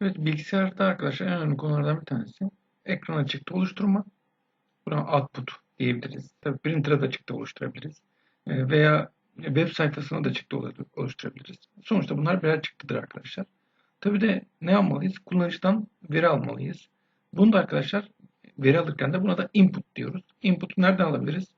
Evet, bilgisayarda arkadaşlar en önemli konulardan bir tanesi ekrana çıktı oluşturma. Buna output diyebiliriz. Tabii printer'a da çıktı oluşturabiliriz. Ee, Veya web sayfasına da çıktı olu- oluşturabiliriz. Sonuçta bunlar birer çıktıdır arkadaşlar. Tabii de ne yapmalıyız? Kullanıcıdan veri almalıyız. Bunu da arkadaşlar veri alırken de buna da input diyoruz. Input'u nereden alabiliriz?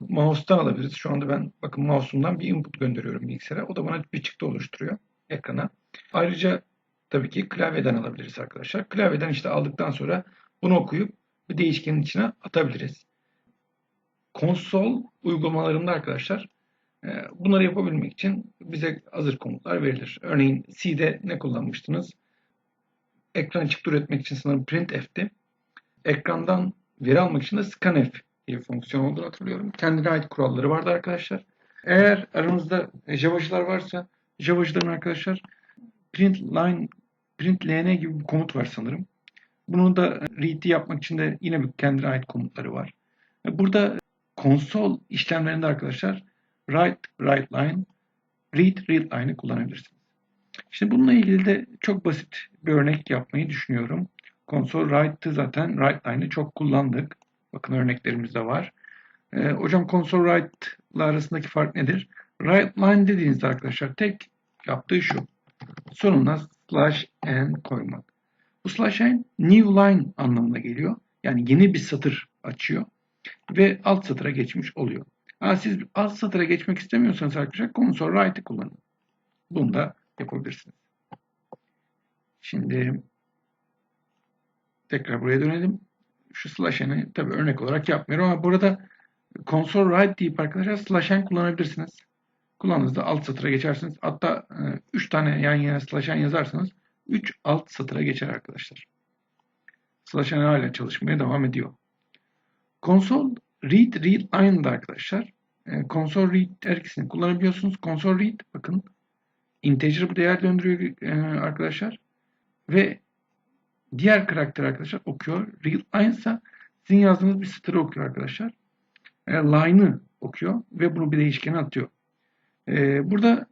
Mouse'tan alabiliriz. Şu anda ben bakın mouse'umdan bir input gönderiyorum bilgisayara. O da bana bir çıktı oluşturuyor ekrana. Ayrıca tabii ki klavyeden alabiliriz arkadaşlar. Klavyeden işte aldıktan sonra bunu okuyup bir değişkenin içine atabiliriz. Konsol uygulamalarında arkadaşlar e, bunları yapabilmek için bize hazır komutlar verilir. Örneğin C'de ne kullanmıştınız? Ekran çıktı üretmek için sanırım printf'ti. Ekrandan veri almak için de scanf diye bir fonksiyon olduğunu hatırlıyorum. Kendine ait kuralları vardı arkadaşlar. Eğer aranızda Java'cılar varsa Java'cıların arkadaşlar print line print gibi bir komut var sanırım. Bunu da read'i yapmak için de yine bir kendine ait komutları var. Burada konsol işlemlerinde arkadaşlar write write line, read read line'ı kullanabilirsiniz. Şimdi bununla ilgili de çok basit bir örnek yapmayı düşünüyorum. Console write'ı zaten write line'ı çok kullandık. Bakın örneklerimiz de var. Ee, hocam console write ile arasındaki fark nedir? Write line dediğinizde arkadaşlar tek yaptığı şu. Sonuna slash n koymak. Bu slash n new line anlamına geliyor. Yani yeni bir satır açıyor ve alt satıra geçmiş oluyor. Ha, siz alt satıra geçmek istemiyorsanız arkadaşlar console write'ı kullanın. Bunu da yapabilirsiniz. Şimdi tekrar buraya dönelim. Şu slash n'i tabi örnek olarak yapmıyorum ama burada console write deyip arkadaşlar slash n kullanabilirsiniz. Kullandığınızda alt satıra geçersiniz. Hatta 3 tane yan yana slash n yazarsanız 3 alt satıra geçer arkadaşlar. Slash n hala çalışmaya devam ediyor. Console read read line arkadaşlar. E, console read her ikisini kullanabiliyorsunuz. Console read bakın integer bir değer döndürüyor e, arkadaşlar. Ve diğer karakter arkadaşlar okuyor. Read line ise sizin yazdığınız bir satırı okuyor arkadaşlar. E, line'ı okuyor ve bunu bir değişkene atıyor. E, burada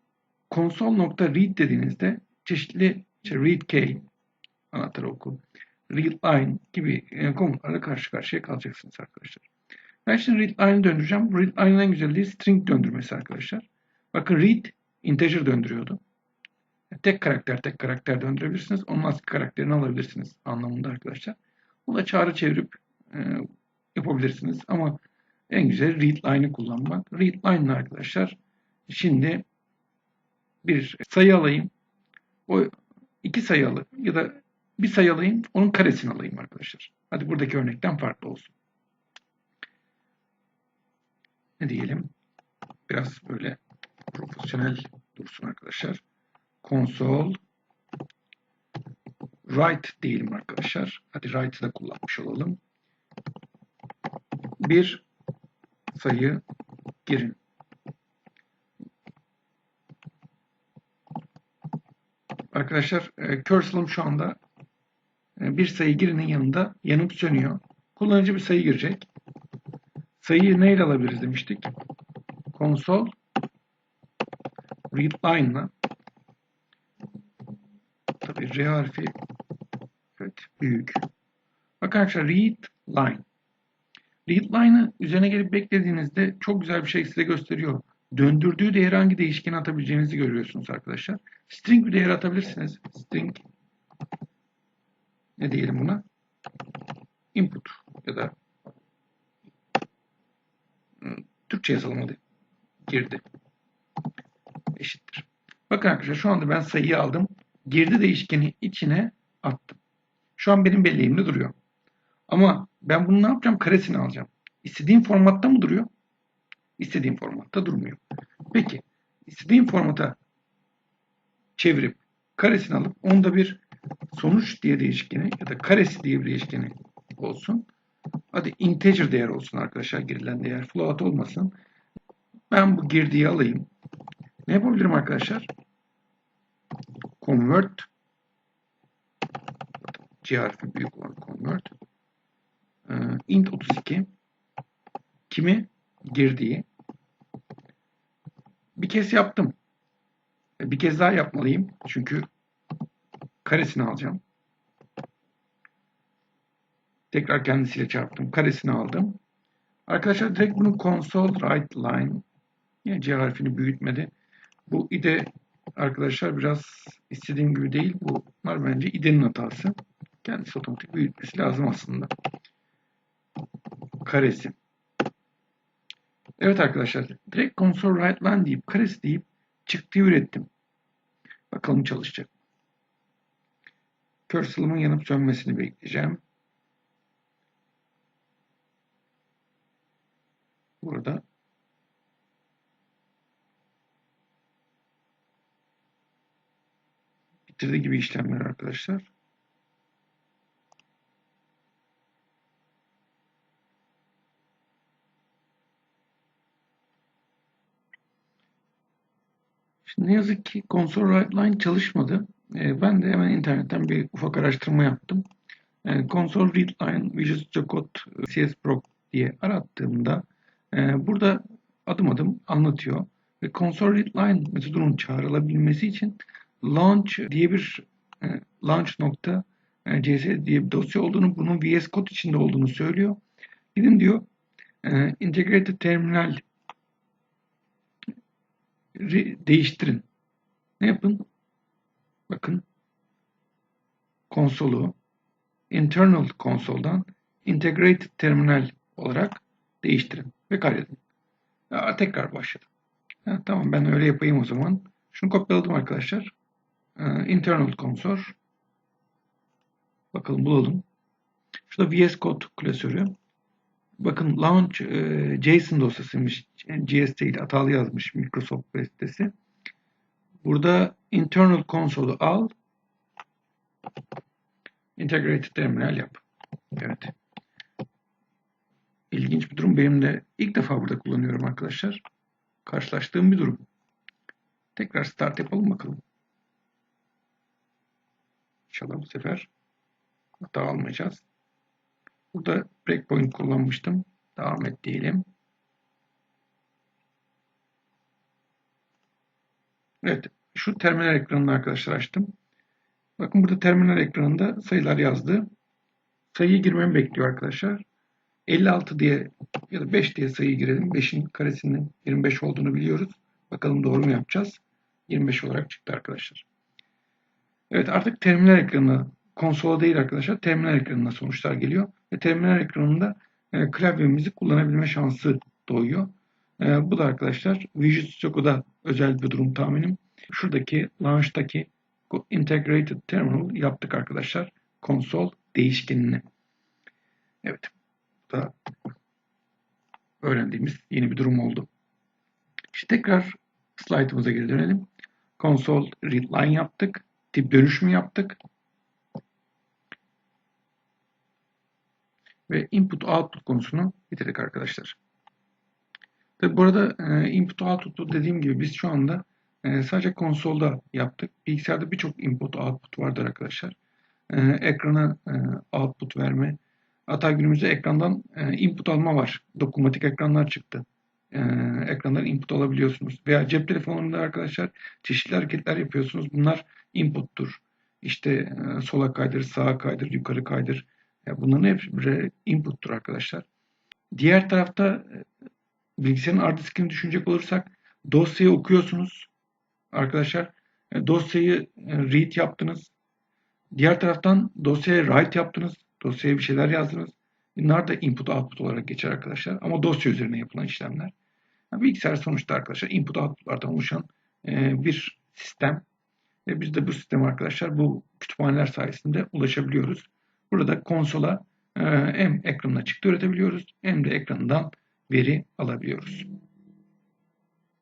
console.read dediğinizde çeşitli işte read key anahtarı oku, read line gibi e, komutlarla karşı karşıya kalacaksınız arkadaşlar. Ben şimdi read line'ı döndüreceğim. Read line'ın en güzelliği string döndürmesi arkadaşlar. Bakın read integer döndürüyordu. Tek karakter tek karakter döndürebilirsiniz. Onun ASCII karakterini alabilirsiniz anlamında arkadaşlar. Bu da çağrı çevirip e, yapabilirsiniz. Ama en güzel read line'ı kullanmak. Read line arkadaşlar şimdi bir sayı alayım. O iki sayı alayım ya da bir sayı alayım onun karesini alayım arkadaşlar. Hadi buradaki örnekten farklı olsun. Ne diyelim? Biraz böyle profesyonel dursun arkadaşlar. Console write diyelim arkadaşlar. Hadi write'ı da kullanmış olalım. Bir sayı girin. Arkadaşlar e, cursor'ım şu anda e, bir sayı girinin yanında yanıp sönüyor. Kullanıcı bir sayı girecek. Sayıyı neyle alabiliriz demiştik. Console read line'la tabii R harfi evet, büyük. Bakın arkadaşlar read line. Read line'ı üzerine gelip beklediğinizde çok güzel bir şey size gösteriyor. Döndürdüğü değeri hangi değişkene atabileceğinizi görüyorsunuz arkadaşlar. String bir değer atabilirsiniz. String ne diyelim buna? Input ya da Türkçe yazalım hadi. Girdi. Eşittir. Bakın arkadaşlar şu anda ben sayıyı aldım. Girdi değişkeni içine attım. Şu an benim belleğimde duruyor. Ama ben bunu ne yapacağım? Karesini alacağım. İstediğim formatta mı duruyor? İstediğim formatta durmuyor. Peki istediğim formata çevirip karesini alıp onda bir sonuç diye değişkeni ya da karesi diye bir değişkeni olsun. Hadi integer değer olsun arkadaşlar girilen değer. Float olmasın. Ben bu girdiği alayım. Ne yapabilirim arkadaşlar? Convert C harfi büyük olan convert ee, int 32 kimi? Girdiği. Bir kez yaptım. Bir kez daha yapmalıyım. Çünkü karesini alacağım. Tekrar kendisiyle çarptım. Karesini aldım. Arkadaşlar direkt bunu console write line yani C harfini büyütmedi. Bu ide arkadaşlar biraz istediğim gibi değil. Bunlar bence idenin hatası. Kendisi otomatik büyütmesi lazım aslında. Karesi. Evet arkadaşlar. Direkt console write line deyip karesi deyip çıktıyı ürettim. Bakalım çalışacak. Cursor'ımın yanıp sönmesini bekleyeceğim. Burada bitirdi gibi işlemler arkadaşlar. Şimdi ne yazık ki console write line çalışmadı. Ee, ben de hemen internetten bir ufak araştırma yaptım. Ee, console read line Visual Studio Code CS Pro diye arattığımda e, burada adım adım anlatıyor. Ve console read line metodunun çağrılabilmesi için launch diye bir e, launch nokta e, cs diye bir dosya olduğunu, bunun VS Code içinde olduğunu söylüyor. Gidin diyor e, integrated terminal değiştirin. Ne yapın? Bakın konsolu internal konsoldan integrated terminal olarak değiştirin ve kaydedin. Ya, tekrar başladım. Ha, tamam ben öyle yapayım o zaman. Şunu kopyaladım arkadaşlar. Ee, internal console. Bakalım bulalım. Şurada VS Code klasörü. Bakın launch e, JSON dosyasıymış. GS değil hatalı yazmış Microsoft sitesi. Burada internal console'u al. Integrated terminal yap. Evet. İlginç bir durum. Benim de ilk defa burada kullanıyorum arkadaşlar. Karşılaştığım bir durum. Tekrar start yapalım bakalım. İnşallah bu sefer hata almayacağız. Burada breakpoint kullanmıştım. Devam et diyelim. Evet. Şu terminal ekranını arkadaşlar açtım. Bakın burada terminal ekranında sayılar yazdı. Sayıyı girmemi bekliyor arkadaşlar. 56 diye ya da 5 diye sayı girelim. 5'in karesinin 25 olduğunu biliyoruz. Bakalım doğru mu yapacağız? 25 olarak çıktı arkadaşlar. Evet artık terminal ekranına konsola değil arkadaşlar terminal ekranına sonuçlar geliyor. Ve terminal ekranında e, klavyemizi kullanabilme şansı doğuyor. E, bu da arkadaşlar Visual Studio'da özel bir durum tahminim. Şuradaki launch'taki integrated terminal yaptık arkadaşlar. Konsol değişkenini. Evet. Bu da öğrendiğimiz yeni bir durum oldu. Şimdi tekrar slaytımıza geri dönelim. Console readline yaptık. Tip dönüşümü yaptık. Ve input output konusunu bitirdik arkadaşlar. Tabi burada e, input output dediğim gibi biz şu anda e, sadece konsolda yaptık. Bilgisayarda birçok input output vardır arkadaşlar. E, ekrana output verme. Hatta günümüzde ekrandan input alma var. Dokunmatik ekranlar çıktı. E, ekrandan input alabiliyorsunuz. Veya cep telefonunda arkadaşlar çeşitli hareketler yapıyorsunuz. Bunlar inputtur. İşte sola kaydır, sağa kaydır, yukarı kaydır. Ya bunların hepsi inputtur arkadaşlar. Diğer tarafta e, bilgisayarın hard diskini düşünecek olursak dosyayı okuyorsunuz arkadaşlar. E, dosyayı e, read yaptınız. Diğer taraftan dosyaya write yaptınız. Dosyaya bir şeyler yazdınız. Bunlar da input output olarak geçer arkadaşlar. Ama dosya üzerine yapılan işlemler. Yani bilgisayar sonuçta arkadaşlar input outputlardan oluşan bir sistem. Ve biz de bu sisteme arkadaşlar bu kütüphaneler sayesinde ulaşabiliyoruz. Burada konsola hem ekranına çıktı üretebiliyoruz hem de ekranından veri alabiliyoruz.